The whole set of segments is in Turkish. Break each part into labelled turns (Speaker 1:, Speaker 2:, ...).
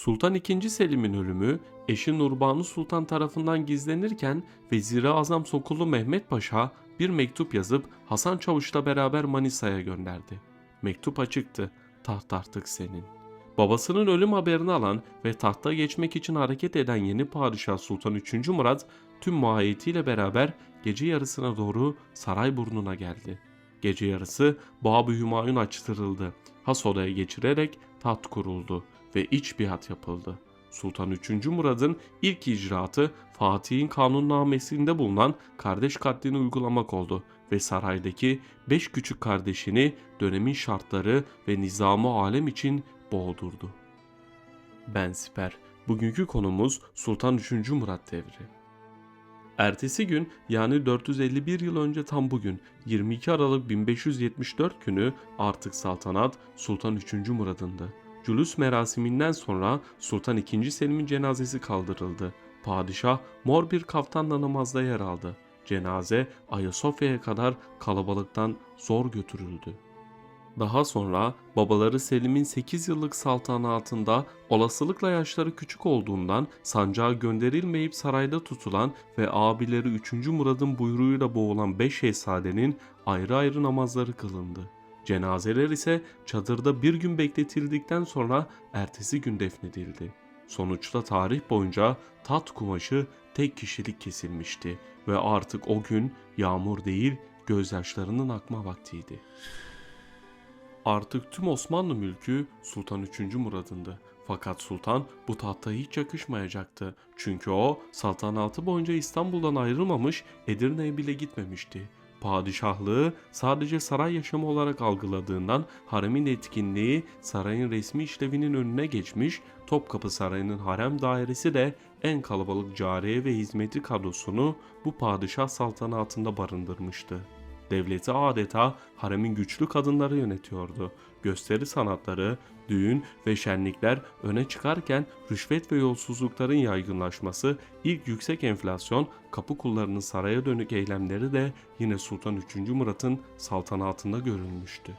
Speaker 1: Sultan II. Selim'in ölümü eşi Nurbanu Sultan tarafından gizlenirken Vezir-i Azam Sokullu Mehmet Paşa bir mektup yazıp Hasan Çavuş'la beraber Manisa'ya gönderdi. Mektup açıktı. Taht artık senin. Babasının ölüm haberini alan ve tahta geçmek için hareket eden yeni padişah Sultan III. Murat tüm muayetiyle beraber gece yarısına doğru saray burnuna geldi. Gece yarısı Bab-ı Hümayun açtırıldı. Has odaya geçirerek taht kuruldu ve iç biat yapıldı. Sultan III. Murad'ın ilk icraatı Fatih'in kanunnamesinde bulunan kardeş katlini uygulamak oldu ve saraydaki beş küçük kardeşini dönemin şartları ve nizamı alem için boğdurdu. Ben Siper. Bugünkü konumuz Sultan III. Murat devri. Ertesi gün yani 451 yıl önce tam bugün 22 Aralık 1574 günü artık saltanat Sultan III. Murad'ındı. Cülüs merasiminden sonra Sultan II. Selim'in cenazesi kaldırıldı. Padişah mor bir kaftanla namazda yer aldı. Cenaze Ayasofya'ya kadar kalabalıktan zor götürüldü. Daha sonra babaları Selim'in 8 yıllık saltanatında olasılıkla yaşları küçük olduğundan sancağa gönderilmeyip sarayda tutulan ve abileri 3. Murad'ın buyruğuyla boğulan 5 şehzadenin ayrı ayrı namazları kılındı. Cenazeler ise çadırda bir gün bekletildikten sonra ertesi gün defnedildi. Sonuçta tarih boyunca tat kumaşı tek kişilik kesilmişti ve artık o gün yağmur değil gözyaşlarının akma vaktiydi. Artık tüm Osmanlı mülkü Sultan III. Murad'ındı. Fakat sultan bu tahta hiç yakışmayacaktı. Çünkü o saltanatı boyunca İstanbul'dan ayrılmamış, Edirne'ye bile gitmemişti. Padişahlığı sadece saray yaşamı olarak algıladığından haremin etkinliği sarayın resmi işlevinin önüne geçmiş, Topkapı Sarayı'nın harem dairesi de en kalabalık cariye ve hizmetli kadrosunu bu padişah saltanatında barındırmıştı. Devleti adeta haremin güçlü kadınları yönetiyordu. Gösteri sanatları, düğün ve şenlikler öne çıkarken rüşvet ve yolsuzlukların yaygınlaşması, ilk yüksek enflasyon, kapı kullarının saraya dönük eylemleri de yine Sultan III. Murat'ın saltanatında görülmüştü.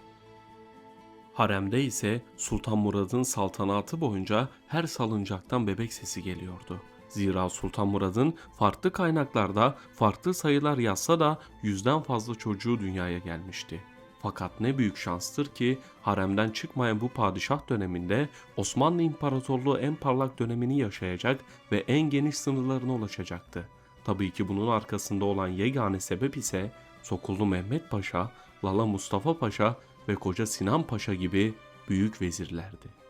Speaker 1: Haremde ise Sultan Murad'ın saltanatı boyunca her salıncaktan bebek sesi geliyordu. Zira Sultan Murad'ın farklı kaynaklarda farklı sayılar yazsa da yüzden fazla çocuğu dünyaya gelmişti. Fakat ne büyük şanstır ki haremden çıkmayan bu padişah döneminde Osmanlı İmparatorluğu en parlak dönemini yaşayacak ve en geniş sınırlarına ulaşacaktı. Tabii ki bunun arkasında olan yegane sebep ise Sokullu Mehmet Paşa, Lala Mustafa Paşa ve Koca Sinan Paşa gibi büyük vezirlerdi.